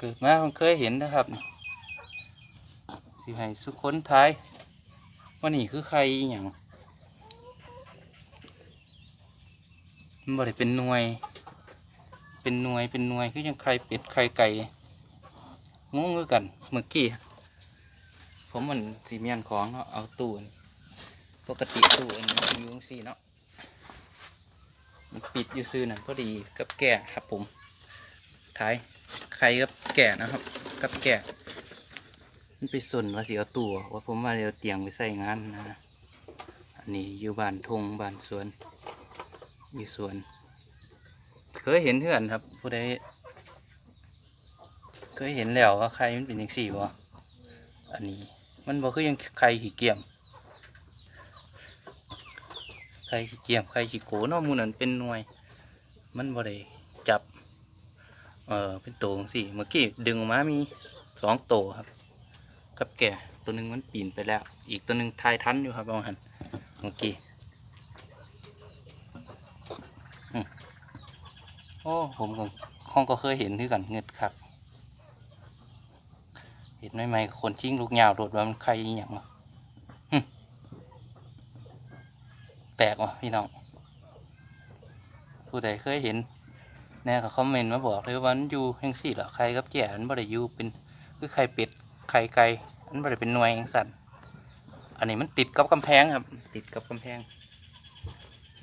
เกิดมาผมเคยเห็นนะครับ สิให้สุขคนท้ายว่านี่คือใครอย่างมันบ่ได้เป็นหน่วย เป็นหน่วยเป็นหน่วยคือยังไข่เป็ดไข่ไก่งงคือกันเมื่อกี้ผมมันสีเมียนของเนาะเอาตู้ปกติตู้อันนี้อยู่จังซี่เนาะมันปิดอยู่ซื่อนั่นพอดีกับแก่ครับผมขาย ไข่กับแก่นะครับ กับแก่มันไปสนว่าสิเอาตู้ว่าผมว่าเดี๋ยวเตียงไปใส่งานนะอันนี้อยู่บ้านทงบ้านสวนอยู่สวน เคยเห็นเพื่อนครับ ผู้ใดเคยเห็นแล้วว่าใครมันเป็นยังสี่วะอันนี้ มันบอกคือยังใครขี้เกียมใครขี้เกียมใครขี้โกเนาะหมูนันเป็นหน่วย มันบ่ได้ เออเป็นโตจังสี่เมื่อกี้ดึงออกมามีสองโตครับ กับแก่ตัวหนึ่งมันปีนไปแล้ว อีกตัวหนึ่งทายทันอยู่ครับบางหันเมื่อกี้โอ้ผมก็ห้องก็เคยเห็นที่กันเงิดครับ เห็นไหมไหมคนจิ้งลูกยาวโดดว่ามันใครอย่างวะแปลกวะพี่น้องผู้ใดเคยเห็น น่ก็คอมเมนต์มาบอกเลยว่ามันอยู่แห่งสี่เหรอใครกับแก่มันบ่ได้อยู่เป็นคือไข่เป็ดไข่ไก่มันบ่ได้เป็นหน่วยแห่งสัตว์อันนี้มันติดกับกำแพงครับ ติดกับกำแพง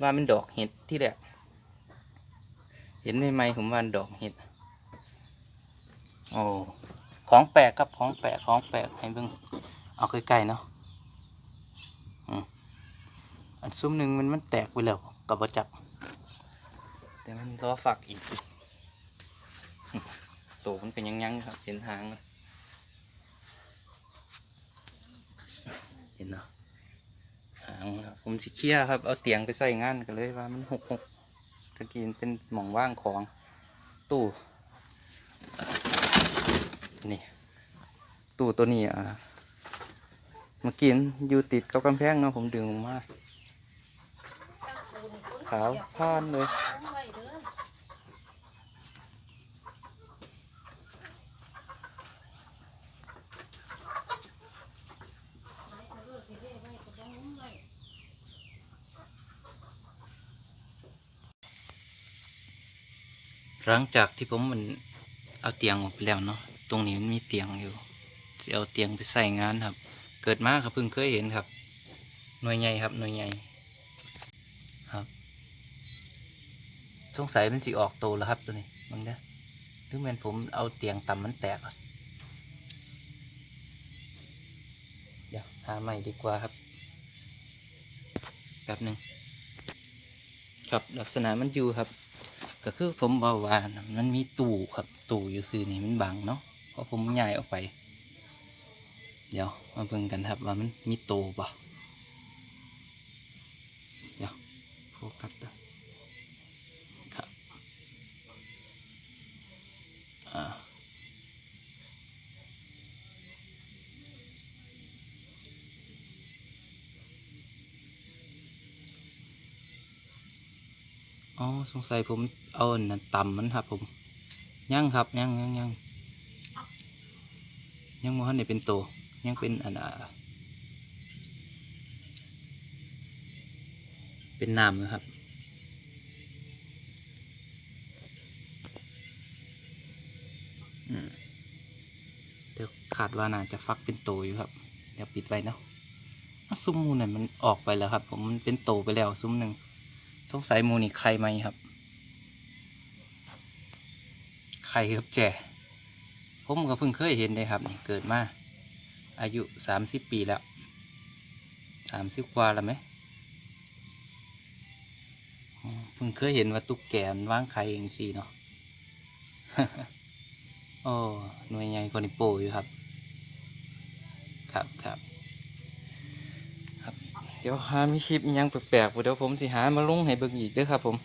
ว่ามันดอกเห็ดที่แรกเห็นไหมๆผมว่าดอกเห็ดโอ้ของแปลกครับของแปลกของแปลกให้เบิ่งเอาใกล้ๆเนาะอันซุ้มหนึ่งมันมันแตกไปแล้วกับประจับ แต่มันรอฝักอีกตัวมันเป็นยังๆครับเห็นหางเห็นเนาะหางครับผมสิเคลียครับ เอาเตียงไปใส่งานกันเลยว่ามันหกหกตะกี้มันเป็นหม่องว่างของตู้นี่ตู้ตัวนี้อะเมื่อกี้มันอยู่ติดกับกำแพงเนาะผมดึงมาขาวผ่านเลย หลังจากที่ผมมันเอาเตียงออกไปแล้วเนาะตรงนี้มันมีเตียงอยู่จะเอาเตียงไปใส่งานครับ เกิดมาครับเพิ่งเคยเห็นครับ หน่วยใหญ่ครับหน่วยใหญ่ครับสงสัยมันสิออกโตแล้วครับตัวนี้มึงเด้อหรือแมันผมเอาเตียงต่ำมันแตกอะเดี๋ยวหาใหม่ดีกว่าครับแป๊บหนึ่งครับลักษณะมันอยู่ครับ ก็คือผมบอกว่าน่ะมันมีตู้ครับตู้อยู่ซื่อนี่มันบังเนาะเพราะผมย้ายออกไป เดี๋ยวมาเบิ่งกันครับว่ามันมีตู่ปะเดี๋ยวโฟกัสเด้อครับอ่า อ๋อสงสัยผมเอานันต่ำมันครับ ผมยังครับยังยังยังยังมหันได้เป็นโตวยังเป็นอันอ่าเป็นน้ำนะครับเดี๋ยวขาดว่าน่าจะฟักเป็นโตวอยู่ครับ เดี๋ยวปิดไว้เนาะซุ้มมูนั่นมันออกไปแล้วครับ ผมมันเป็นโตวไปแล้วซุ้มหนึ่ง งสัยหมูนี่ใครไหมครับ ใครครับแจผมก็เพิ่งเคยเห็นเลยครับ เกิดมาอายุสามสิบปีแล้วสามสิบกว่าแล้วไหมเพิ่งเคยเห็นว่าตุ๊กแกมันว่างไข่เองสิเนาะโอ้หน่วยใหญ่กว่านิโปอยู่ครับ ครับครับ ดี๋ยวหามีคลิปอิหยังแปลกๆเดี๋ยวผมสิหามาลงให้เบิ่งอีกเด้อครับผม